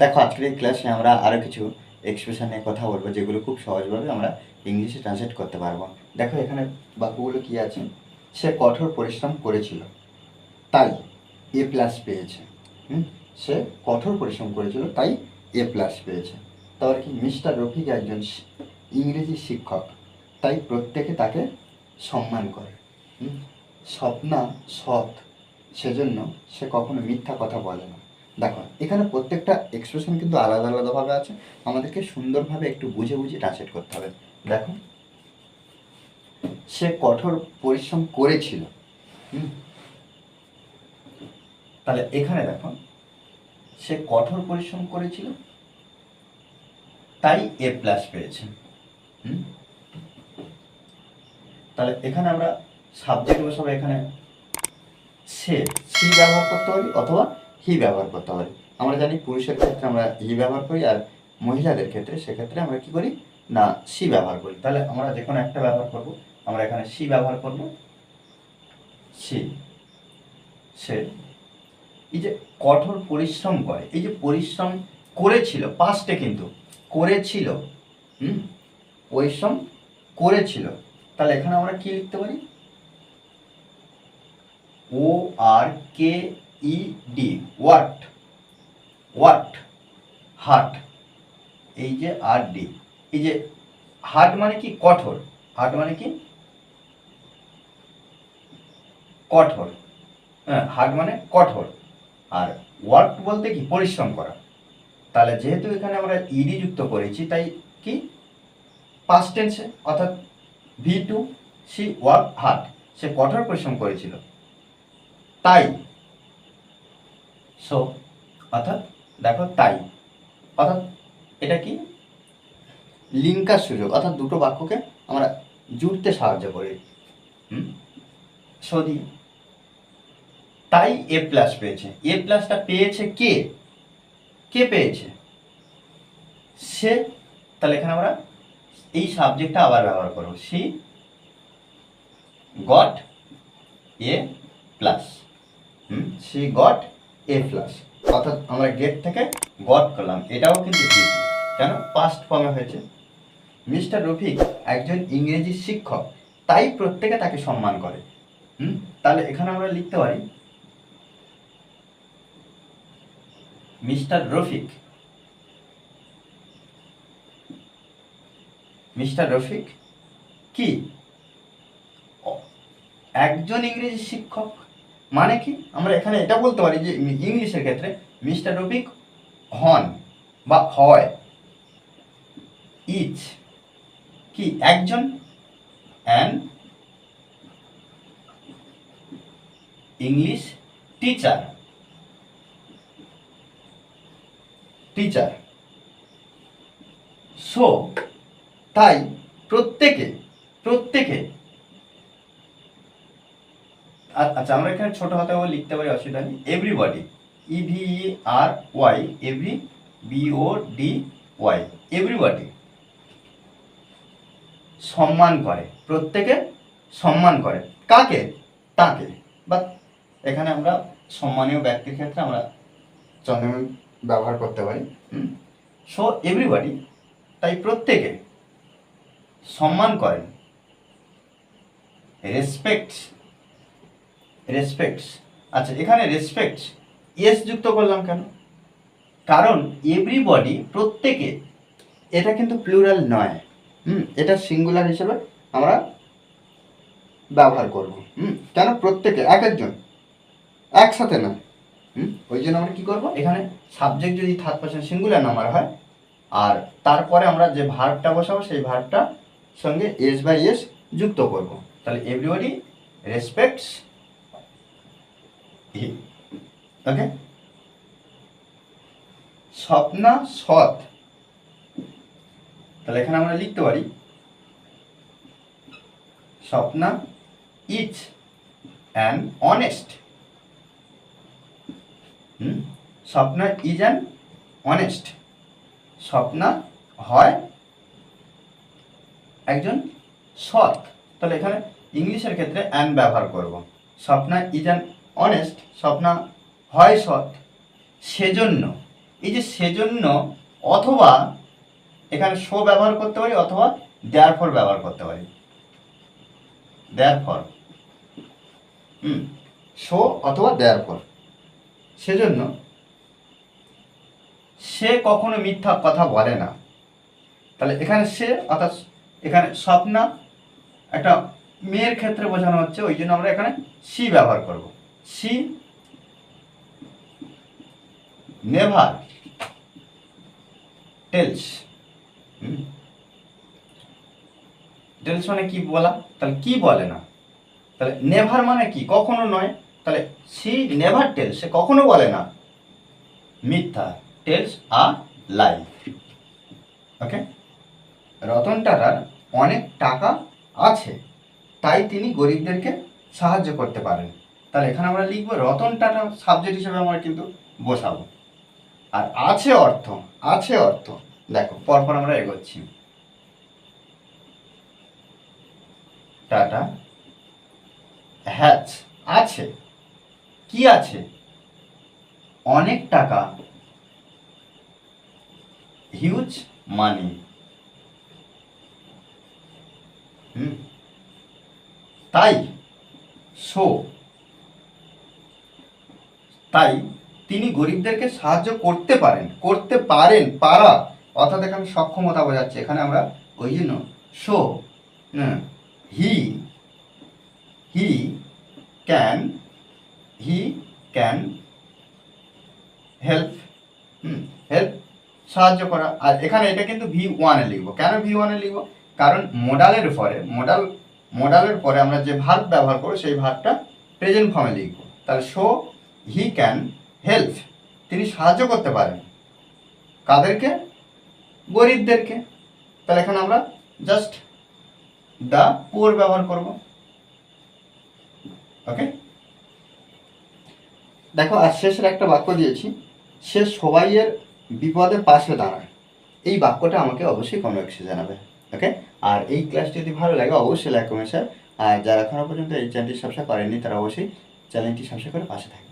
দেখো, আজকের এই ক্লাসে আমরা আরও কিছু এক্সপ্রেশন নিয়ে কথা বলব, যেগুলো খুব সহজভাবে আমরা ইংলিশে ট্রান্সলেট করতে পারব। দেখো, এখানে বাক্যগুলো কি আছে? সে কঠোর পরিশ্রম করেছিল, তাই এ প্লাস পেয়েছে? সে কঠোর পরিশ্রম করেছিল, তাই এ প্লাস পেয়েছে। তারপর কি? মিস্টার রফিক একজন ইংরেজি শিক্ষক, তাই প্রত্যেকে তাকে সম্মান করে? স্বপ্না সৎ, সেজন্য সে কখনো মিথ্যা কথা বলে না। দেখো, এখানে প্রত্যেকটা এক্সপ্রেশন কিন্তু আলাদা আলাদাভাবে আছে। আমাদেরকে সুন্দরভাবে একটু বুঝে বুঝে ট্রান্সলেট করতে হবে। দেখো, সে কঠোর পরিশ্রম করেছিল। তাহলে এখানে দেখো, সে কঠোর পরিশ্রম করেছিল, তাই এ প্লাস পেয়েছে? তাহলে এখানে আমরা সাবজেক্ট বসাবো, এখানে সে, সি ব্যবহার করতে পারি, অথবা হি ব্যবহার করতে পারি আমরা জানি পুরুষের ক্ষেত্রে আমরা হি ব্যবহার করি আর মহিলাদের ক্ষেত্রে সেক্ষেত্রে আমরা কি করি? না, সি ব্যবহার করি। তাহলে আমরা যে কোনো একটা ব্যবহার করব। আমরা এখানে সি ব্যবহার করব। সি। সে। এই যে কঠোর পরিশ্রম করে, এই যে পরিশ্রম করেছিল পাস্টে কিন্তু করেছিল, হুম? পরিশ্রম করেছিল। তাহলে এখানে আমরা কি লিখতে পারি? O R K E D watt watt heart এই যে আর ডি এই যে হার্ট মানে কি? কঠোর। হার্ট মানে কি? কঠোর। হ্যাঁ হার্ট মানে কঠোর। আর ওয়ার্ক বলতে কি? পরিশ্রম করা। তাহলে যেহেতু এখানে আমরা ইডি যুক্ত করেছি, তাই কি? পাস্ট টেন্সে অর্থাৎ V two she work hard সে কঠোর পরিশ্রম করেছিল। তাই সো অর্থাৎ দেখো তাই। অর্থাৎ এটা কি? লিঙ্কার সুযোগ। অর্থাৎ দুটো বাক্যকে আমরা জুড়তে সাহায্য করি। হুম? সদি তাই এ প্লাস পেয়েছে। এ প্লাসটা পেয়েছে কে? কে পেয়েছে? সে, তাহলে এখানে আমরা এই সাবজেক্টটা আবার ব্যবহার করব। She got a plus she got a plus অর্থাৎ আমরা গেট থেকে গট করলাম। এটাও কিন্তু ঠিক কেন? পাস্ট ফর্মে হয়েছে। মিস্টার রফিক একজন ইংরেজি শিক্ষক, তাই প্রত্যেকে তাকে সম্মান করে। হুম? তাহলে এখানে আমরা লিখতে পারি, মিস্টার রফিক মিস্টার রফিক কি? একজন ইংরেজি শিক্ষক মানে কি? আমরা এখানে এটা বলতে পারি যে ইংলিশের ক্ষেত্রে মিস্টার রফিক হন বা হয়। ইচ। কি? একজন? An? English? Teacher. Teacher. So, তাই প্রত্যেকে প্রত্যেকে আচ্ছা আমরা এখানে ছোট হাতেও লিখতে পারি অসুবিধা নেই। Everybody E V R Y every B O D Y everybody সম্মান করে প্রত্যেকে সম্মান করে। কাকে? তাকে। বা এখানে আমরা সম্মানীয় ব্যক্তির ক্ষেত্রে আমরা চন্দ্রমিল ব্যবহার করতে পারি। সো এভরিবডি তাই প্রত্যেকে সম্মান করেন রেসপেক্ট রেসপেক্টস আচ্ছা এখানে রেসপেক্টস এস যুক্ত করলাম কেন? কারণ এভরিবডি প্রত্যেকে, এটা কিন্তু প্লুরাল নয়। হুম, এটা সিঙ্গুলার হিসেবে আমরা ব্যবহার করব। হুম, কেন? প্রত্যেকে, এক একজন। একসাথে না। হুম, ওই জন্য আমরা কী করব? এখানে সাবজেক্ট যদি থার্ড পার্সেন্ট সিঙ্গুলার নাম্বার হয়, আর তারপরে আমরা যে ভার্বটা বসাবো, সেই ভার্বটা সঙ্গে এস বাই এস যুক্ত করব। তাহলে এভরিবডি রেসপেক্টস ওকে স্বপ্না সৎ। তাহলে এখানে আমরা লিখতে পারি, Swapna is an honest hmm? Swapna is an honest Swapna হয় একজন সৎ। তাহলে এখানে ইংলিশের ক্ষেত্রে অ্যান ব্যবহার করব। Swapna is an honest Swapna হয় সৎ, সেজন্য। এই যে সেজন্য অথবা এখানে শো ব্যবহার করতে পারি অথবা দেয়ার ফর ব্যবহার করতে পারি। দেয়ার ফর হুম শো অথবা দেয়ার ফর সেজন্য সে কখনো মিথ্যা কথা বলে না। তাহলে এখানে সে অর্থাৎ এখানে স্বপ্না একটা মেয়ের ক্ষেত্রে বোঝানো হচ্ছে, ওই জন্য আমরা এখানে সি ব্যবহার করব। C never tales. টেলস মানে কি বলা? তাহলে কি বলে না? তাহলে নেভার মানে কি? কখনো নয়। তাহলে সি নেভার টেলস, সে কখনো বলে না। মিথ্যা। টেলস আ লাই। ওকে? রতন টাটার অনেক টাকা আছে, তাই তিনি গরিবদেরকে সাহায্য করতে পারেন। তাহলে এখানে আমরা লিখব রতন টাটা সাবজেক্ট হিসেবে আমরা কিন্তু বসাবো। আর আছে অর্থ আছে অর্থ। দেখো, পরপর আমরা এগোচ্ছি। টাটা। হ্যাচ, আছে। কি আছে? অনেক টাকা। Huge money. হুম। তাই সো তাই তিনি গরিবদেরকে সাহায্য করতে পারেন করতে পারেন, পারা। অর্থাৎ এখানে সক্ষমতা বোঝাচ্ছে। এখানে আমরা ওই জন্য so he he can he can help help, সাহায্য করা। আর এখানে এটা কিন্তু ভি ওয়ানে লিখব। কেন ভি ওয়ানে লিখব? কারণ মোডালের পরে মোডাল মোডালের পরে আমরা যে ভার্ব ব্যবহার করব, সেই ভার্বটা প্রেজেন্ট ফর্মে লিখব। তাহলে শো হি ক্যান হেল্প তিনি সাহায্য করতে পারেন। কাদেরকে? গরিবদেরকে। তাহলে এখানে আমরা জাস্ট দ্য পুয়ার ব্যবহার করব। ওকে দেখো আর শেষের একটা বাক্য দিয়েছি। সে সবাইয়ের বিপদে পাশে দাঁড়ায়। এই বাক্যটা আমাকে অবশ্যই কমেন্টসে জানাবে। ওকে আর এই ক্লাসটি যদি ভালো লাগে, অবশ্যই লাইক কমেন্ট আর যারা এখনও পর্যন্ত এই চ্যানেলটি সাবস্ক্রাইব করেননি, তারা অবশ্যই চ্যানেলটি সাবস্ক্রাইব করে পাশে থাকবেন